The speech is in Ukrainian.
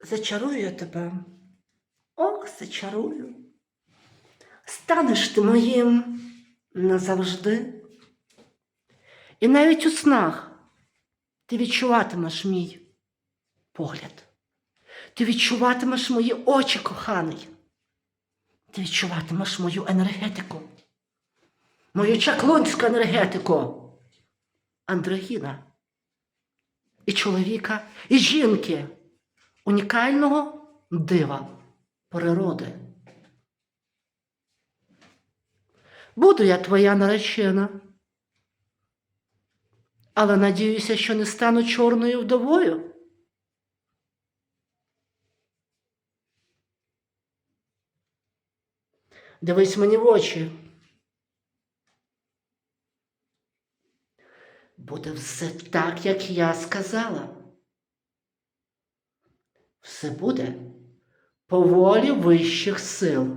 Зачарую я тебе. Ох, зачарую. Станеш ти моїм назавжди. І навіть у снах ти відчуватимеш мій погляд. Ти відчуватимеш мої очі, коханий. Ти відчуватимеш мою енергетику, мою чаклунську енергетику. Андрогіна. І чоловіка, і жінки, унікального дива природи. Буду я твоя наречена, але надіюся, що не стану чорною вдовою. Дивись мені в очі. Буде все так, як я сказала. Все буде по волі вищих сил.